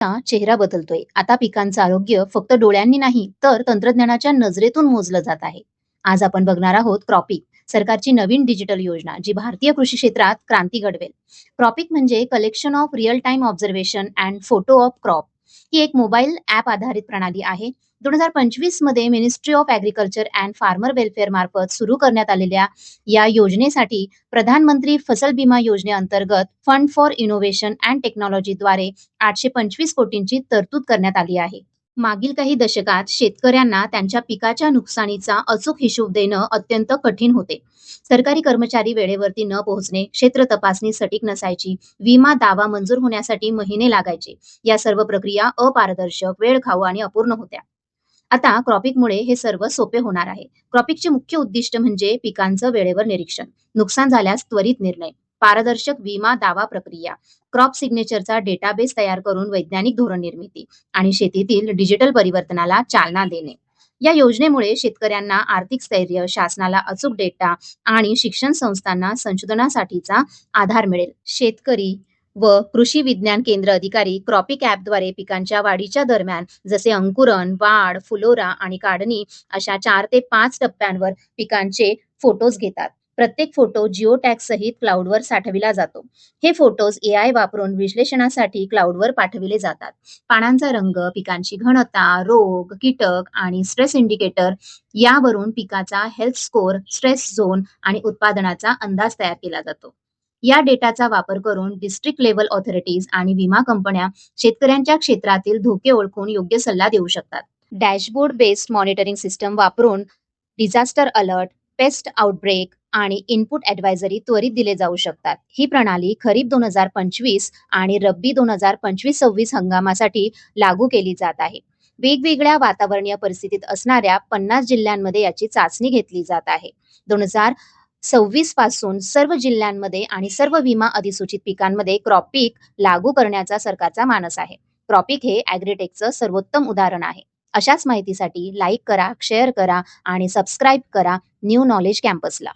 चेहरा बदलतोय. आता पिकांचं आरोग्य फक्त डोळ्यांनी नाही तर तंत्रज्ञानाच्या नजरेतून मोजलं जात आहे. आज आपण बघणार आहोत क्रॉपिक सरकारची नवीन डिजिटल योजना जी भारतीय कृषी क्षेत्रात क्रांती घडवेल. क्रॉपिक म्हणजे collection of real time observation and photo of crop ही एक मोबाईल ऍप आधारित प्रणाली आहे. दोन हजार पंचवीसमध्ये ministry of agriculture and farmer welfare मार्फत सुरू करण्यात आलेल्या या योजनेसाठी प्रधानमंत्री फसल बीमा योजनेअंतर्गत फंड फॉर इनोव्हेशन अँड टेक्नॉलॉजीद्वारे आठशे पंचवीस कोटींची तरतूद करण्यात आली आहे. मागील काही दशकात शेतकऱ्यांना त्यांच्या पिकाच्या नुकसानीचा अचूक हिशोब देणं अत्यंत कठीण होते. सरकारी कर्मचारी वेळेवरती न पोहोचणे क्षेत्र तपासणी सटीक नसायची विमा दावा मंजूर होण्यासाठी महिने लागायचे या सर्व प्रक्रिया अपारदर्शक वेळखाऊ आणि अपूर्ण होत्या. आता क्रॉपिकमुळे हे सर्व सोपे होणार आहे. क्रॉपिकचे मुख्य उद्दिष्ट म्हणजे पिकांचं वेळेवर निरीक्षण नुकसान झाल्यास त्वरित निर्णय. पारदर्शक विमा दावा प्रक्रिया. क्रॉप सिग्नेचरचा डेटाबेस तयार करून वैज्ञानिक धोरण निर्मिती आणि शेतीतील डिजिटल परिवर्तनाला चालना देणे. या योजनेमुळे शेतकऱ्यांना आर्थिक स्थैर्य शासनाला अचूक डेटा आणि शिक्षण संस्थांना संशोधनासाठीचा आधार मिळेल. शेतकरी व कृषी विज्ञान केंद्र अधिकारी क्रॉपिक ॲपद्वारे पिकांच्या वाढीच्या दरम्यान जसे अंकुरण वाढ फुलोरा आणि काढणी अशा चार ते पाच टप्प्यांवर पिकांचे फोटोज घेतात. प्रत्येक फोटो जिओ टॅग सहित क्लाउडवर साठविला जातो. हे फोटोज ए आय वापरून विश्लेषणासाठी क्लाउडवर पाठविले जातात. पानांचा रंग पिकांची घनता रोग कीटक आणि स्ट्रेस इंडिकेटर यावरून पिकाचा हेल्थ स्कोर स्ट्रेस झोन आणि उत्पादनाचा अंदाज तयार केला जातो. या डेटाचा वापर करून डिस्ट्रिक्ट लेवल ऑथॉरिटीज आणि विमा कंपन्या शेतकऱ्यांच्या क्षेत्रातील धोके ओळखून योग्य सल्ला देऊ शकतात. डॅशबोर्ड बेस्ड मॉनिटरिंग सिस्टम वापरून डिझास्टर अलर्ट पेस्ट आउटब्रेक आणि इनपुट ॲडवायझरी त्वरित दिले जाऊ शकतात. ही प्रणाली खरीप दोन हजार पंचवीस आणि रब्बी दोन हजार पंचवीस सव्वीस हंगामासाठी लागू केली जात आहे. वेगवेगळ्या वातावरणीय परिस्थितीत असणाऱ्या पन्नास जिल्ह्यांमध्ये याची चाचणी घेतली जात आहे. दोन हजार सव्वीसपासून सर्व जिल्ह्यांमध्ये आणि सर्व विमा अधिसूचित पिकांमध्ये क्रॉपिक लागू करण्याचा सरकारचा मानस आहे. क्रॉपिक हे ॲग्रीटेकचं सर्वोत्तम उदाहरण आहे. अशाच माहितीसाठी लाईक करा शेअर करा आणि सबस्क्राईब करा. New knowledge कॅम्पसला.